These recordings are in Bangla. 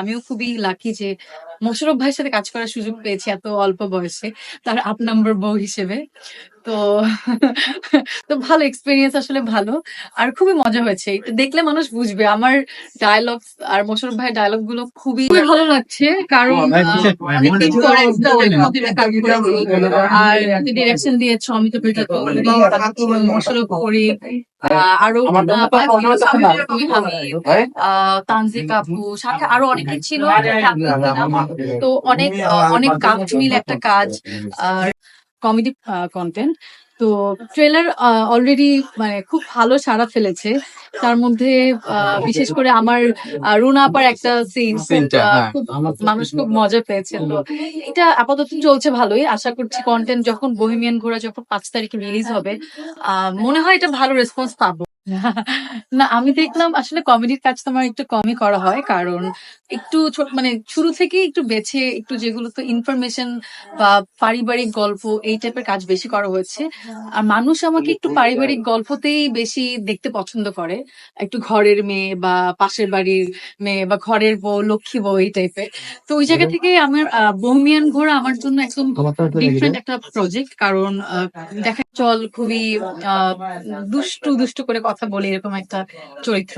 আমিও খুবই লাকি যে মোশাররফ ভাইয়ের সাথে কাজ করার সুযোগ পেয়েছি এত অল্প বয়সে তার আপ নাম্বার বউ হিসেবে তো তো ভালো এক্সপিরিয়েন্স আসলে ভালো আর খুবই মজা হয়েছে দেখলে মানুষ বুঝবে আমার ডায়লগ আর মোশাররফ ভাইয়ের ডায়লগগুলো খুবই ভালো লাগছে কারণ। আর ডিরেকশন দিয়েছ অমিত পেটা মোশাররফ করি আরও আমি তানজিকা আপু সাথে আরও অনেকে ছিল তো অনেক অনেক কাজ মিলে একটা কাজ কমেডি কন্টেন্ট তো ট্রেলার অলরেডি মানে খুব ভালো সাড়া ফেলেছে। তার মধ্যে আহ, বিশেষ করে আমার রুনা আপার একটা সিন হ্যাঁ। মানুষ খুব মজা পেয়েছে তো এটা আপাতত চলছে ভালোই। আশা করছি কন্টেন্ট যখন বহিমিয়ান ঘোরা যখন পাঁচ তারিখে রিলিজ হবে আহ, মনে হয় এটা ভালো রেসপন্স পাবো। না আমি দেখলাম আসলে কমেডির কাজ তো আমার একটু কমই করা হয় কারণ একটু ছোট মানে শুরু থেকেই একটু বেছে একটু যেগুলো তো ইনফরমেশন বা পারিবারিক গল্প এই টাইপের কাজ বেশি করা হয়েছে। আর মানুষ আমাকে একটু পারিবারিক গল্পতেই বেশি দেখতে পছন্দ করে। একটু ঘরের মেয়ে বা পাশের বাড়ির মেয়ে বা ঘরের বউ লক্ষ্মী বউ এই টাইপের তো ওই জায়গা থেকে আমার আহ, বহমিয়ান ঘোরা আমার জন্য একদম ডিফারেন্ট একটা প্রজেক্ট কারণ আহ, দেখা চল খুবই আহ, দুষ্টু দুষ্টু করে কথা বলে এরকম একটা চরিত্র।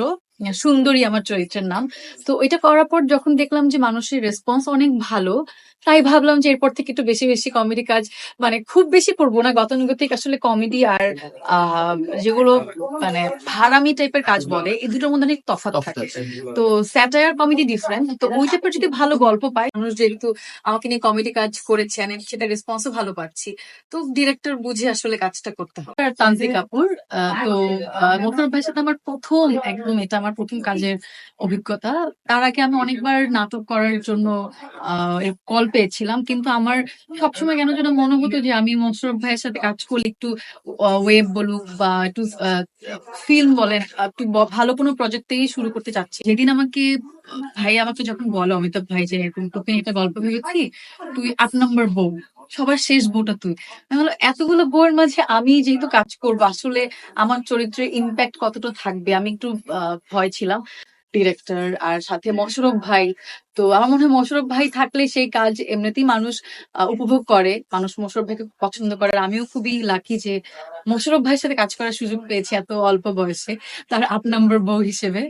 সুন্দরী আমার চরিত্রের নাম। তো এটা করার পর যখন দেখলাম যে মানুষের রেসপন্স অনেক ভালো তাই ভাবলাম যে এরপর থেকে একটু বেশি বেশি কমেডি কাজ মানে খুব বেশি করব না। গতানুগতিক আসলে কমেডি আর যেগুলো মানে ভাড়ামি টাইপের কাজ বলে এই দুটোর মধ্যে অনেক তফাৎ থাকে। তো স্যাটায়ার কমেডি ডিফারেন্ট তো ওই টাইপের যদি ভালো গল্প পায় মানুষ যেহেতু আমাকে নিয়ে কমেডি কাজ করেছে আমি সেটা রেসপন্সও ভালো পাচ্ছি তো ডিরেক্টর বুঝে আসলে কাজটা করতে হবে। আর তানজি কাপুর আহ, তো মোটর ভাইয়ের সাথে আমার প্রথম একদম এটা আমার প্রথম কাজের অভিজ্ঞতা। তার আগে আমি অনেকবার নাটক করার জন্য কল পেয়েছিলাম, কিন্তু আমার সবসময় কেন যেন মনে হতো যে আমি মোশাররফ ভাইয়ের সাথে কাজ করলে একটু ওয়েব বলুক বা একটু ফিল্ম বলেন, একটু ভালো কোনো প্রজেক্টেই শুরু করতে চাচ্ছি। যেদিন আমাকে ভাই আমাকে যখন বলো, অমিতাভ ভাই যে এরকম তোকে একটা গল্প ভেবেছি, তুই আট নম্বর বউ। সবার শেষ বউটা তুই। আমি এতগুলো বউয়ের মাঝে আমি যেহেতু কাজ করব, আসলে আমার চরিত্রে ইম্প্যাক্ট কতটা থাকবে, আমি একটু ভয় ছিলাম। ডিরেক্টর আর সাথে মশরফ ভাই। তো আমার মনে হয় মশরফ ভাই থাকলে সেই কাজ এমনিতেই মানুষ উপভোগ করে। মানুষ মশরফ ভাইকে পছন্দ করে। আমিও খুবই লাকি যে মোশাররফ ভাইয়ের সাথে কাজ করার সুযোগ পেয়েছি এত অল্প বয়সে তার আপ নাম্বার বউ হিসেবে।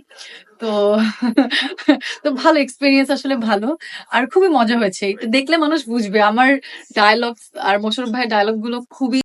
তো তো ভালো এক্সপিরিয়েন্স আসলে ভালো। আর খুবই মজা হয়েছে। এটা দেখলে মানুষ বুঝবে। আমার ডায়লগ আর মোশাররফ ভাইয়ের ডায়লগগুলো খুবই